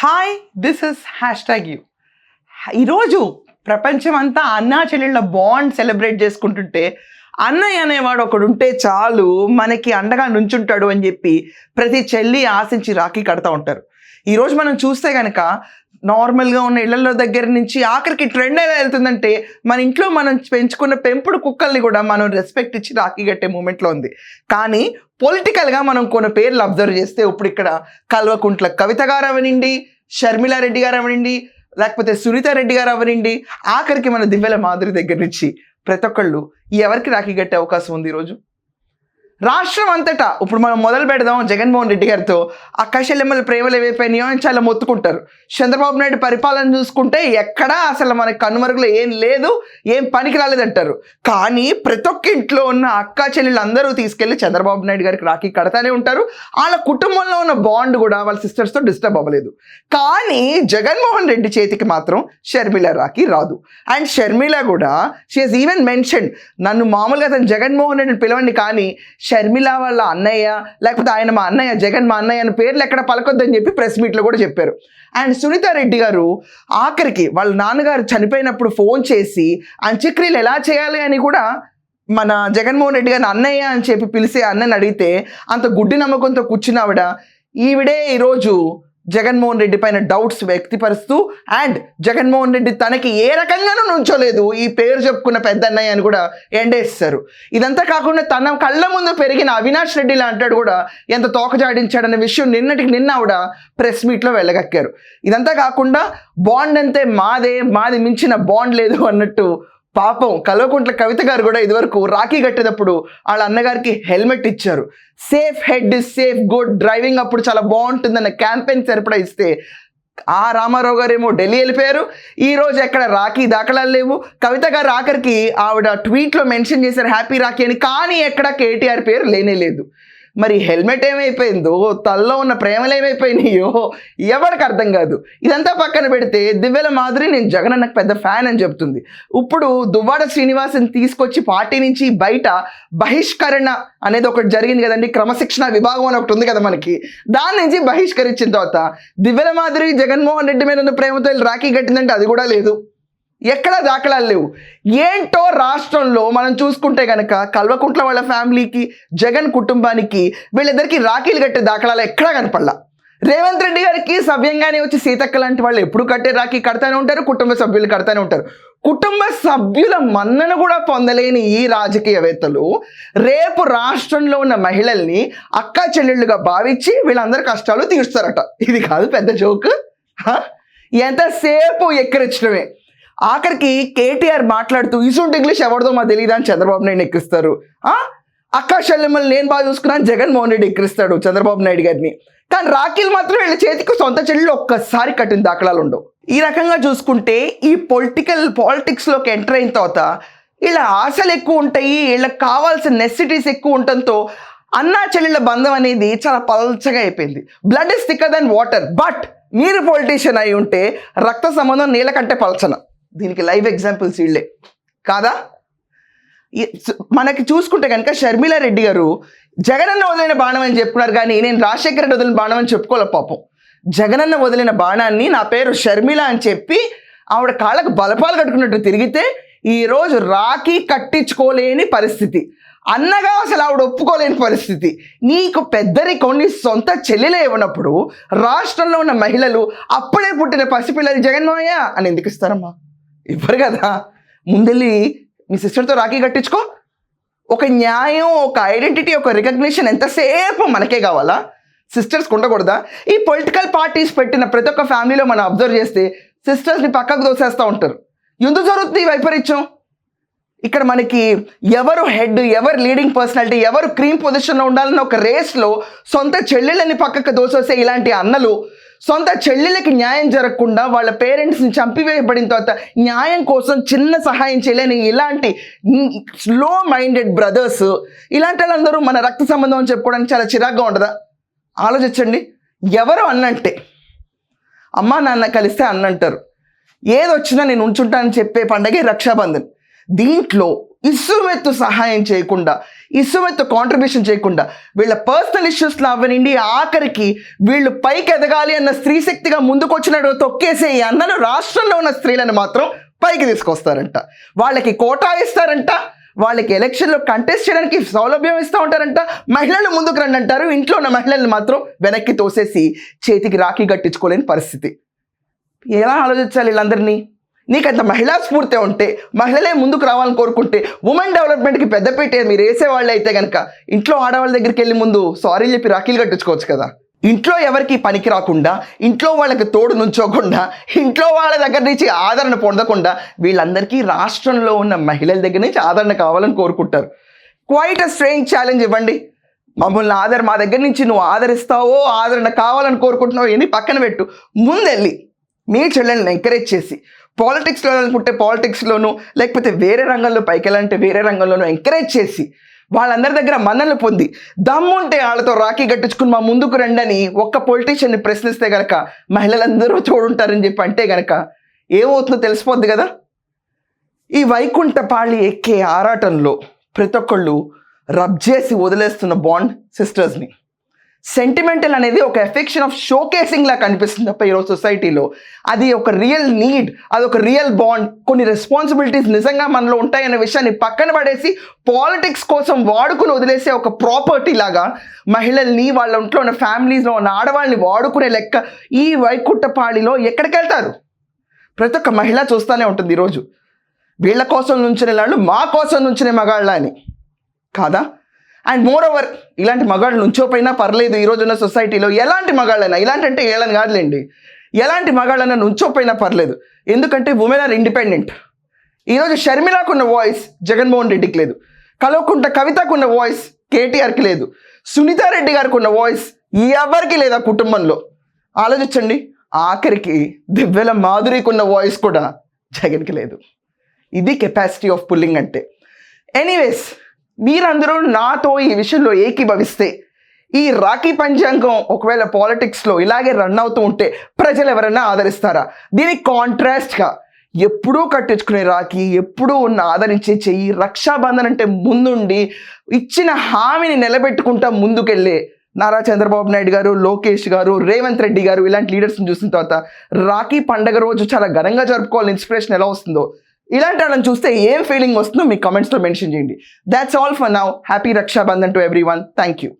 Hi this is hashtag you ఈరోజు ప్రపంచం అంతా అన్నా చెల్లెళ్ళ బాండ్ సెలబ్రేట్ చేసుకుంటుంటే అన్నయ్య అనేవాడు ఒకడు ఉంటే చాలు మనకి అండగా నుంచుంటాడు అని చెప్పి ప్రతి చెల్లి ఆశించి రాఖీ కడతా ఉంటారు. ఈరోజు మనం చూస్తే కనుక నార్మల్గా ఉన్న ఇళ్ళలో దగ్గర నుంచి ఆఖరికి ట్రెండ్ ఎలా వెళ్తుందంటే మన ఇంట్లో మనం పెంచుకున్న పెంపుడు కుక్కల్ని కూడా మనం రెస్పెక్ట్ ఇచ్చి రాఖీ కట్టే మూమెంట్లో ఉంది. కానీ పొలిటికల్గా మనం కొన్ని పేర్లు అబ్జర్వ్ చేస్తే ఇప్పుడు ఇక్కడ కల్వకుంట్ల కవిత గారు అవనండి షర్మిలారెడ్డి గారు అవనండి లేకపోతే సునీత రెడ్డి గారు అవనండి ఆఖరికి మన దివ్యల మాధురి దగ్గర నుంచి ప్రతి ఒక్కళ్ళు ఎవరికి రాఖీ కట్టే అవకాశం ఉంది ఈరోజు? రాష్ట్రం అంతటా ఇప్పుడు మనం మొదలు పెడదాం జగన్మోహన్ రెడ్డి గారితో. ఆ ప్రేమలు ఏవైపోయినాయో అని చాలా మొత్తుకుంటారు. చంద్రబాబు నాయుడు పరిపాలన చూసుకుంటే ఎక్కడా అసలు మన కనుమరుగులు ఏం లేదు ఏం పనికి రాలేదంటారు. కానీ ప్రతి ఒక్క ఇంట్లో ఉన్న అక్క చెల్లెళ్ళు అందరూ తీసుకెళ్ళి చంద్రబాబు నాయుడు గారికి రాఖీ కడతానే ఉంటారు. వాళ్ళ కుటుంబంలో ఉన్న బాండ్ కూడా వాళ్ళ సిస్టర్స్తో డిస్టర్బ్ అవ్వలేదు. కానీ జగన్మోహన్ రెడ్డి చేతికి మాత్రం షర్మిల రాఖీ రాదు. అండ్ షర్మిల కూడా షీఈస్ ఈవెన్ మెన్షన్ నన్ను మామూలుగా తను జగన్మోహన్ రెడ్డిని పిలవండి కానీ షర్మిల వాళ్ళ అన్నయ్య లేకపోతే ఆయన మా అన్నయ్య జగన్ మా అన్నయ్య అని పేర్లు ఎక్కడ పలకొద్దని చెప్పి ప్రెస్ మీట్లో కూడా చెప్పారు. అండ్ సునీత రెడ్డి గారు ఆఖరికి వాళ్ళ నాన్నగారు చనిపోయినప్పుడు ఫోన్ చేసి అంత్యక్రియలు ఎలా చేయాలి అని కూడా మన జగన్మోహన్ రెడ్డి గారిని అన్నయ్య అని చెప్పి పిలిచి అన్నని అడిగితే అంత గుడ్డి నమ్మకంతో కూర్చున్నావిడ ఈవిడే ఈరోజు జగన్మోహన్ రెడ్డి పైన డౌట్స్ వ్యక్తిపరుస్తూ అండ్ జగన్మోహన్ రెడ్డి తనకి ఏ రకంగానూ నుంచోలేదు. ఈ పేరు చెప్పుకున్న పెద్ద అన్నయ్య అని కూడా ఎండేస్తారు. ఇదంతా కాకుండా తన కళ్ళ ముందు పెరిగిన అవినాష్ రెడ్డి లాంటాడు కూడా ఎంత తోకజాడించాడనే విషయం నిన్నటికి నిన్న ఆవిడ ప్రెస్ మీట్లో వెళ్ళగక్కారు ఇదంతా కాకుండా బాండ్ అంతే మాదే మాది మించిన బాండ్ లేదు అన్నట్టు పాపం కల్వకుంట్ల కవిత గారు కూడా ఇదివరకు రాఖీ కట్టేటప్పుడు వాళ్ళ అన్నగారికి హెల్మెట్ ఇచ్చారు. Safe head is safe good driving అప్పుడు చాలా బాగుంటుందన్న క్యాంపెయిన్ సరిపడా ఇస్తే ఆ రామారావు గారు ఏమో ఢిల్లీ వెళ్ళిపోయారు. ఈ రోజు ఎక్కడ రాఖీ దాఖలాలు లేవు. కవిత గారు ఆఖరికి ఆవిడ ట్వీట్లో మెన్షన్ చేశారు హ్యాపీ రాఖీ అని. కానీ ఎక్కడ కేటీఆర్ పేరు లేనే లేదు. మరి హెల్మెట్ ఏమైపోయిందో? తల్లో ఉన్న ప్రేమలు ఏమైపోయినాయో? ఎవరికి అర్థం కాదు. ఇదంతా పక్కన పెడితే దివ్యల మాదిరి నేను జగన్ అన్నకు పెద్ద ఫ్యాన్ అని చెప్తుంది. ఇప్పుడు దువ్వాడ శ్రీనివాసన్ తీసుకొచ్చి పార్టీ నుంచి బయట బహిష్కరణ అనేది ఒకటి జరిగింది కదండి. క్రమశిక్షణ విభాగం అని ఒకటి ఉంది కదా మనకి. దాని నుంచి బహిష్కరించిన తర్వాత దివ్యల మాదిరి జగన్మోహన్ రెడ్డి మీద ఉన్న ప్రేమతో రాఖీ కట్టిందంటే అది కూడా లేదు. ఎక్కడ దాఖలాలు లేవు. ఏంటో రాష్ట్రంలో మనం చూసుకుంటే కనుక కల్వకుంట్ల వాళ్ళ ఫ్యామిలీకి జగన్ కుటుంబానికి వీళ్ళిద్దరికి రాఖీలు కట్టే దాఖలాలు ఎక్కడా కనపడలా. రేవంత్ రెడ్డి గారికి సవ్యంగానే వచ్చి సీతక్క లాంటి వాళ్ళు ఎప్పుడు కట్టే రాఖీ కడతానే ఉంటారు కుటుంబ సభ్యులు కడతానే ఉంటారు. కుటుంబ సభ్యుల మన్నను కూడా పొందలేని ఈ రాజకీయవేత్తలు రేపు రాష్ట్రంలో ఉన్న మహిళల్ని అక్కా చెల్లెళ్ళుగా భావించి వీళ్ళందరి కష్టాలు తీరుస్తారట. ఇది కాదు పెద్ద జోక్. హ? ఎంతసేపు ఎక్కిరించడమే ఆఖరికి కేటీఆర్ మాట్లాడుతూ ఇసుంటి ఇంగ్లీష్ ఎవరిదో మాకు తెలియదు అని చంద్రబాబు నాయుడు ఎక్కిస్తారు. అక్కాశల్లెమ్మల్ని నేను బాగా చూసుకున్నాను జగన్మోహన్ రెడ్డి ఎక్కిరిస్తాడు చంద్రబాబు నాయుడు గారిని. కానీ రాఖీలు మాత్రం వీళ్ళ చేతికి సొంత చెల్లెలు ఒక్కసారి కట్టిన దాఖలాలు ఉండవు. ఈ రకంగా చూసుకుంటే ఈ పొలిటికల్ పాలిటిక్స్లోకి ఎంటర్ అయిన తర్వాత వీళ్ళ ఆశలు ఎక్కువ ఉంటాయి వీళ్ళకి కావాల్సిన నెసిటీస్ ఎక్కువ ఉండటంతో అన్నా చెల్లెళ్ళ బంధం అనేది చాలా పలచగా అయిపోయింది. Blood is thicker than water but మీరు పొలిటీషియన్ అయి ఉంటే రక్త సంబంధం నీళ్ళ కంటే పలచన. దీనికి లైవ్ ఎగ్జాంపుల్స్ వీళ్ళే. కాదా? మనకి చూసుకుంటే కనుక షర్మిల రెడ్డి గారు జగనన్న వదిలిన బాణం అని చెప్పుకున్నారు కానీ నేను రాజశేఖర రెడ్డి వదిలిన బాణం అని చెప్పుకోలే పాపం. జగనన్న వదిలిన బాణాన్ని నా పేరు షర్మిల అని చెప్పి ఆవిడ కాళ్ళకు బలపాలు కట్టుకున్నట్టు తిరిగితే ఈరోజు రాఖీ కట్టించుకోలేని పరిస్థితి. అన్నగా అసలు ఆవిడ ఒప్పుకోలేని పరిస్థితి. నీకు పెద్దరికం నీ సొంత చెల్లెలే ఇవ్వనప్పుడు రాష్ట్రంలో ఉన్న మహిళలు అప్పుడే పుట్టిన పసిపిల్లలు జగన్మయ్య అని ఎందుకు ఇస్తారమ్మా? ఇవ్వరు కదా. ముందెళ్ళి మీ సిస్టర్తో రాఖీ కట్టించుకో. ఒక న్యాయం ఒక ఐడెంటిటీ ఒక రికగ్నిషన్ ఎంతసేపు మనకే కావాలా? సిస్టర్స్ ఉండకూడదా? ఈ పొలిటికల్ పార్టీస్ పెట్టిన ప్రతి ఒక్క ఫ్యామిలీలో మనం అబ్జర్వ్ చేస్తే సిస్టర్స్ని పక్కకు దోసేస్తూ ఉంటారు. ఎందుకు జరుగుతుంది ఈ వైపరీత్యం? ఇక్కడ మనకి ఎవరు హెడ్ ఎవరు లీడింగ్ పర్సనాలిటీ ఎవరు క్రీమ్ పొజిషన్లో ఉండాలన్న ఒక రేస్లో సొంత చెల్లెళ్ళని పక్కకు దోసేసే ఇలాంటి అన్నలు సొంత చెల్లెలకి న్యాయం జరగకుండా వాళ్ళ పేరెంట్స్ని చంపివేయబడిన తర్వాత న్యాయం కోసం చిన్న సహాయం చేయలేని ఇలాంటి స్లో మైండెడ్ బ్రదర్స్ ఇలాంటి వాళ్ళందరూ మన రక్త సంబంధం అని చెప్పుకోవడానికి చాలా చిరాగ్గా ఉండదా ఆలోచించండి. ఎవరు అన్నంటే అమ్మా నాన్న కలిస్తే అన్నంటారు. ఏదొచ్చినా నేను ఉంచుంటానని చెప్పే పండగే రక్షాబంధన్. దీంట్లో ఇసుమెత్తు సహాయం చేయకుండా ఇసుమెత్తు కాంట్రిబ్యూషన్ చేయకుండా వీళ్ళ పర్సనల్ ఇష్యూస్లో అవ్వనండి ఆఖరికి వీళ్ళు పైకి ఎదగాలి అన్న స్త్రీ శక్తిగా ముందుకొచ్చినట్టు తొక్కేసే ఈ అన్నలు రాష్ట్రంలో ఉన్న స్త్రీలను మాత్రం పైకి తీసుకొస్తారంట. వాళ్ళకి కోటా ఇస్తారంట. వాళ్ళకి ఎలక్షన్లో కంటెస్ట్ చేయడానికి సౌలభ్యం ఇస్తూ ఉంటారంట. మహిళలు ముందుకు రండి అంటారు. ఇంట్లో ఉన్న మహిళల్ని మాత్రం వెనక్కి తోసేసి చేతికి రాఖీ కట్టించుకోలేని పరిస్థితి. ఎలా ఆలోచించాలి వీళ్ళందరినీ? నీకంత మహిళా స్ఫూర్తి ఉంటే మహిళలే ముందుకు రావాలని కోరుకుంటే ఉమెన్ డెవలప్మెంట్కి పెద్దపీట మీరు వేసేవాళ్ళు అయితే కనుక ఇంట్లో ఆడవాళ్ళ దగ్గరికి వెళ్ళి ముందు సారీ చెప్పి రాఖీలు కట్టించుకోవచ్చు కదా. ఇంట్లో ఎవరికి పనికి రాకుండా ఇంట్లో వాళ్ళకి తోడు నుంచోకుండా ఇంట్లో వాళ్ళ దగ్గర నుంచి ఆదరణ పొందకుండా వీళ్ళందరికీ రాష్ట్రంలో ఉన్న మహిళల దగ్గర నుంచి ఆదరణ కావాలని కోరుకుంటారు. క్వైట్ అ స్ట్రేంజ్ ఛాలెంజ్ ఇవ్వండి. మమ్మల్ని ఆదర మా దగ్గర నుంచి నువ్వు ఆదరిస్తావో ఆదరణ కావాలని కోరుకుంటున్నావు ఇవన్నీ పక్కన పెట్టు. ముందెళ్ళి మీ చెల్లెల్ని ఎంకరేజ్ చేసి పాలిటిక్స్లో అనుకుంటే పాలిటిక్స్లోనూ లేకపోతే వేరే రంగంలో పైకి వెళ్ళాలంటే వేరే రంగంలోనూ ఎంకరేజ్ చేసి వాళ్ళందరి దగ్గర మన్నలు పొంది దమ్ముంటే వాళ్ళతో రాఖీ కట్టించుకుని మా ముందుకు రండి అని ఒక్క పొలిటీషియన్ని ప్రశ్నిస్తే గనక మహిళలందరూ తోడుంటారని చెప్పి అంటే గనక ఏమవుతుందో తెలిసిపోద్ది కదా? ఈ వైకుంఠ పాళి ఎక్కే ఆరాటంలో ప్రతి ఒక్కళ్ళు రబ్ చేసి వదిలేస్తున్న బాండ్ సిస్టర్స్ని సెంటిమెంటల్ అనేది ఒక ఎఫెక్షన్ ఆఫ్ షోకేసింగ్ లా కనిపిస్తుంది తప్ప ఈరోజు సొసైటీలో అది ఒక రియల్ నీడ్ అది ఒక రియల్ బాండ్ కొన్ని రెస్పాన్సిబిలిటీస్ నిజంగా మనలో ఉంటాయనే విషయాన్ని పక్కన పడేసి పాలిటిక్స్ కోసం వాడుకుని వదిలేసే ఒక ప్రాపర్టీ లాగా మహిళల్ని వాళ్ళ ఇంట్లో ఉన్న ఫ్యామిలీస్లో ఉన్న ఆడవాళ్ళని వాడుకునే లెక్క ఈ వైకుంఠపాళిలో ఎక్కడికి వెళ్తారు? ప్రతి ఒక్క మహిళ చూస్తూనే ఉంటుంది ఈరోజు. వీళ్ళ కోసం నుంచునే వాళ్ళు మా కోసం నుంచునే మగాళ్ళ అని కాదా? అండ్ మోర్ ఓవర్ ఇలాంటి మగాళ్ళు నుంచోపోయినా పర్లేదు ఈ రోజున్న సొసైటీలో ఎలాంటి మగాళ్ళైనా ఇలాంటి అంటే ఏళ్ళని కాదులేండి. ఎలాంటి మగాళ్ళైనా నుంచోపోయినా పర్లేదు. ఎందుకంటే ఉమెన్ ఆర్ ఇండిపెండెంట్ ఈరోజు షర్మిలాకున్న వాయిస్ జగన్మోహన్ రెడ్డికి లేదు. కలవకుంట కవితకున్న వాయిస్ కేటీఆర్కి లేదు. సునీతారెడ్డి గారికి ఉన్న వాయిస్ ఎవరికి లేదు ఆ కుటుంబంలో? ఆలోచించండి. ఆఖరికి దివ్యల మాధురికి ఉన్న వాయిస్ కూడా జగన్కి లేదు. ఇది కెపాసిటీ ఆఫ్ పుల్లింగ్ అంటే. ఎనీవేస్ మీరందరూ నాతో ఈ విషయంలో ఏకీభవిస్తే ఈ రాఖీ పంచాంగం ఒకవేళ పాలిటిక్స్లో ఇలాగే రన్ అవుతూ ఉంటే ప్రజలు ఎవరైనా ఆదరిస్తారా? దీనికి కాంట్రాస్ట్గా ఎప్పుడూ కట్టించుకునే రాఖీ ఎప్పుడూ ఉన్న ఆదరించే చెయ్యి రక్షాబంధన్ అంటే ముందుండి ఇచ్చిన హామీని నిలబెట్టుకుంటా ముందుకెళ్ళే నారా చంద్రబాబు నాయుడు గారు లోకేష్ గారు రేవంత్ రెడ్డి గారు ఇలాంటి లీడర్స్ని చూసిన తర్వాత రాఖీ పండగ రోజు చాలా ఘనంగా జరుపుకోవాలని ఇన్స్పిరేషన్ ఎలా వస్తుందో ఇలాంటి వాళ్ళని చూస్తే ఏం ఫీలింగ్ వస్తుందో మీ కమెంట్స్లో మెన్షన్ చేయండి. That's all for now happy Raksha Bandhan to everyone thank you